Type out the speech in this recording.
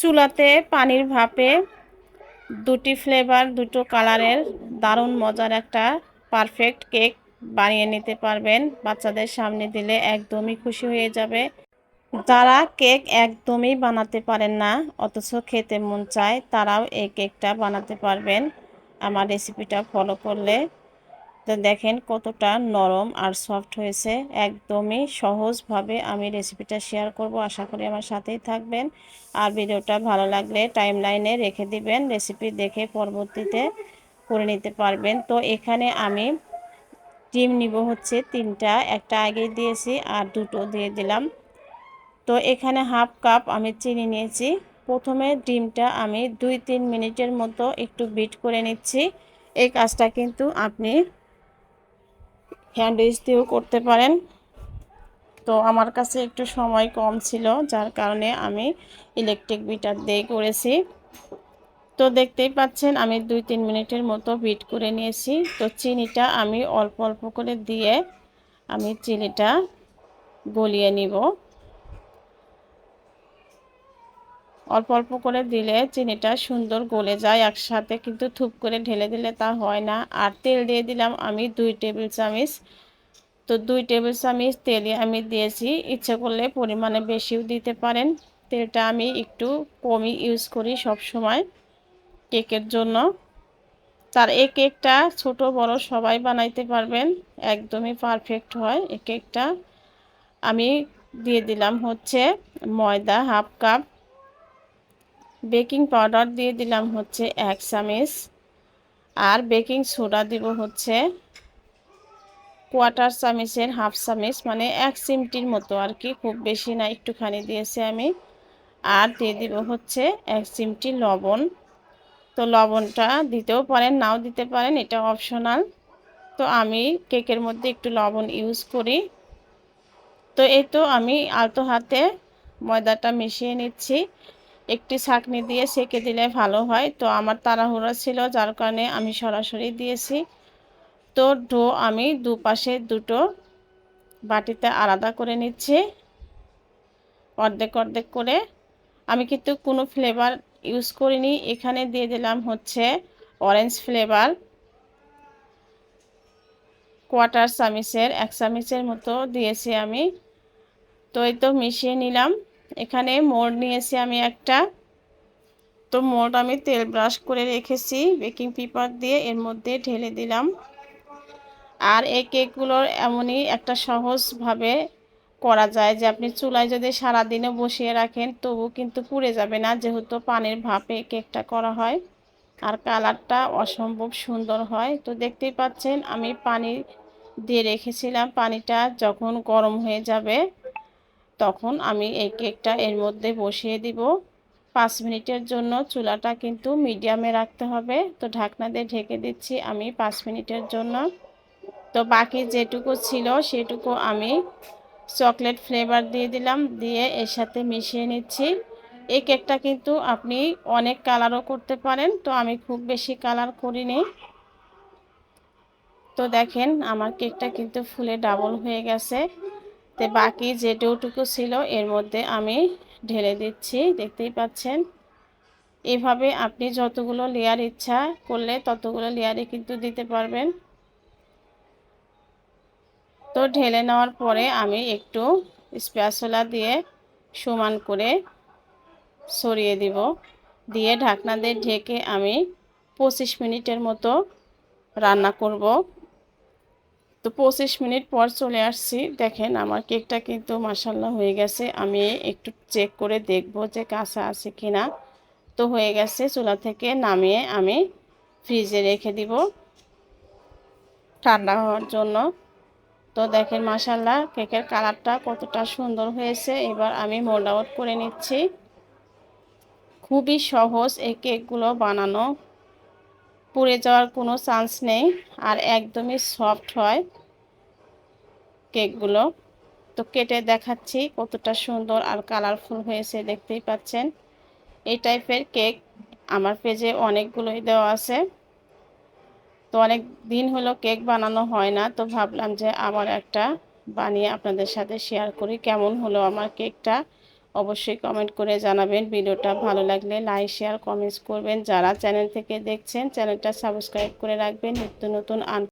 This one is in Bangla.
চুলাতে পানির ভাপে দুটি ফ্লেভার দুটো কালারের দারুণ মজার একটা পারফেক্ট কেক বানিয়ে নিতে পারবেন। বাচ্চাদের সামনে দিলে একদমই খুশি হয়ে যাবে। যারা কেক একদমই বানাতে পারেন না, অথচ খেতে মন চায়, তারাও এই কেকটা বানাতে পারবেন। আমার রেসিপিটা ফলো করলে তো দেখেন কতটা নরম আর সফট হয়েছে। একদমই সহজভাবে আমি রেসিপিটা শেয়ার করব। আশা করি আমার সাথেই থাকবেন। আর ভিডিওটা ভালো লাগলে টাইম লাইনে রেখে দিবেন। রেসিপি দেখে পরবর্তীতে করে নিতে পারবেন। তো এখানে আমি ডিম নিব হচ্ছে তিনটা। একটা আগে দিয়েছি আর দুটো দিয়ে দিলাম। তো এখানে হাফ কাপ আমি চিনি নিয়েছি। প্রথমে ডিমটা আমি দুই তিন মিনিটের মতো একটু বিট করে নিচ্ছি। এই কাজটা কিন্তু আপনি হ্যান্ড দিয়েও করতে পারেন। তো আমার কাছে একটু সময় কম ছিল, যার কারণে আমি ইলেকট্রিক বিটার দিয়ে করেছি। তো দেখতেই পাচ্ছেন, আমি দুই তিন মিনিটের মতো বিট করে নিয়েছি। তো চিনিটা আমি অল্প অল্প করে দিয়ে আমি চিনিটা গলিয়ে নিব। অল্প অল্প করে দিলে চিনিটা সুন্দর গলে যায় একসাথে, কিন্তু থুপ করে ঢেলে দিলে তা হয় না। আর তেল দিয়ে দিলাম আমি দুই টেবিল চামিচ। তো দুই টেবিল চামিচ তেল আমি দিয়েছি। ইচ্ছে করলে পরিমাণে বেশিও দিতে পারেন। তেলটা আমি একটু কমই ইউজ করি সব সময় কেকের জন্য। তার এই কেকটা ছোট বড় সবাই বানাইতে পারবেন, একদমই পারফেক্ট হয়। এই কেকটা আমি দিয়ে দিলাম হচ্ছে ময়দা হাফ কাপ। বেকিং পাউডার দিয়ে দিলাম হচ্ছে এক চামিচ। আর বেকিং সোডা দিব হচ্ছে কোয়ার্টার চামিচের হাফ চামিচ মানে এক চিমটির মতো আর কি, খুব বেশি না, একটুখানি দিয়েছি আমি। আর দিয়ে দিব হচ্ছে এক চিমটি লবণ। তো লবণটা দিতেও পারেন, নাও দিতে পারেন, এটা অপশনাল। তো আমি কেকের মধ্যে একটু লবণ ইউজ করি। তো এই তো আমি আলতো হাতে ময়দাটা মিশিয়ে নিচ্ছি। একটি ছাকনি দিয়ে সেকে দিলে ভালো হয়। তো আমার তাড়াহুড়া ছিল, যার কারণে আমি সরাসরি দিয়েছি। তো ডো আমি দুপাশে দুটো বাটিতে আলাদা করে নিচ্ছি, অর্ধেক অর্ধেক করে। আমি কিন্তু কোনো ফ্লেভার ইউজ করিনি। এখানে দিয়ে দিলাম হচ্ছে অরেঞ্জ ফ্লেভার কোয়ার্টার চামিচের, এক চামিচের মতো দিয়েছি আমি। তো এই তো মিশিয়ে নিলাম। এখানে মোড় নিয়েছি আমি একটা। তো মোড় আমি তেল ব্রাশ করে রেখেছি, বেকিং পেপার দিয়ে এর মধ্যে ঢেলে দিলাম। আর এই কেকগুলোর এমনই একটা সহজভাবে করা যায় যে আপনি চুলায় যদি সারাদিনে বসিয়ে রাখেন তবু কিন্তু পুড়ে যাবে না, যেহেতু পানির ভাপে কেকটা করা হয়। আর কালারটা অসম্ভব সুন্দর হয়। তো দেখতেই পাচ্ছেন, আমি পানি দিয়ে রেখেছিলাম। পানিটা যখন গরম হয়ে যাবে তখন আমি এই কেকটা এর মধ্যে বসিয়ে দিব। পাঁচ মিনিটের জন্য চুলাটা কিন্তু মিডিয়ামে রাখতে হবে। তো ঢাকনা দিয়ে ঢেকে দিচ্ছি আমি পাঁচ মিনিটের জন্য। তো বাকি যেটুকু ছিল সেটুকু আমি চকলেট ফ্লেভার দিয়ে দিলাম, দিয়ে এর সাথে মিশিয়ে নিচ্ছি। এই কেকটা কিন্তু আপনি অনেক কালারও করতে পারেন, তো আমি খুব বেশি কালার করিনি। তো দেখেন আমার কেকটা কিন্তু ফুলে ডাবল হয়ে গেছে। তো বাকি যে ডোটুকু ছিল এর মধ্যে আমি ঢেলে দিচ্ছি, দেখতেই পাচ্ছেন। এভাবে আপনি যতগুলো লেয়ার ইচ্ছা করলে ততগুলো লেয়ারে কিন্তু দিতে পারবেন। তো ঢেলে নেওয়ার পরে আমি একটু স্প্যাসোলা দিয়ে সমান করে সরিয়ে দিব। দিয়ে ঢাকনা দিয়ে ঢেকে আমি পঁচিশ মিনিটের মতো রান্না করব। তো পঁচিশ মিনিট পর চলে আসছি। দেখেন আমার কেকটা কিন্তু মাসাল্লাহ হয়ে গেছে। আমি একটু চেক করে দেখব যে কাঁচা আছে কি না তো হয়ে গেছে চুলা থেকে নামিয়ে আমি ফ্রিজে রেখে দিব ঠান্ডা হওয়ার জন্য। তো দেখেন মাসাল্লাহ কেকের কালারটা কতটা সুন্দর হয়েছে। এবার আমি মোল্ড আউট করে নিচ্ছি। খুবই সহজ এই কেকগুলো বানানো। পুড়ে যাওয়ার কোনো চান্স নেই আর একদমই সফট হয় কেকগুলো। তো কেটে দেখাচ্ছি কতটা সুন্দর আর কালারফুল হয়েছে, দেখতেই পাচ্ছেন। এই টাইপের কেক আমার পেজে অনেকগুলোই দেওয়া আছে। তো অনেক দিন হলো কেক বানানো হয় না, তো ভাবলাম যে আবার একটা বানিয়ে আপনাদের সাথে শেয়ার করি, কেমন হলো আমার কেকটা? অবশ্যই কমেন্ট করে জানাবেন। ভিডিওটা ভালো লাগলে লাইক শেয়ার কমেন্টস করবেন। যারা চ্যানেল থেকে দেখছেন চ্যানেলটা সাবস্ক্রাইব করে রাখবেন। নিত্য নতুন আন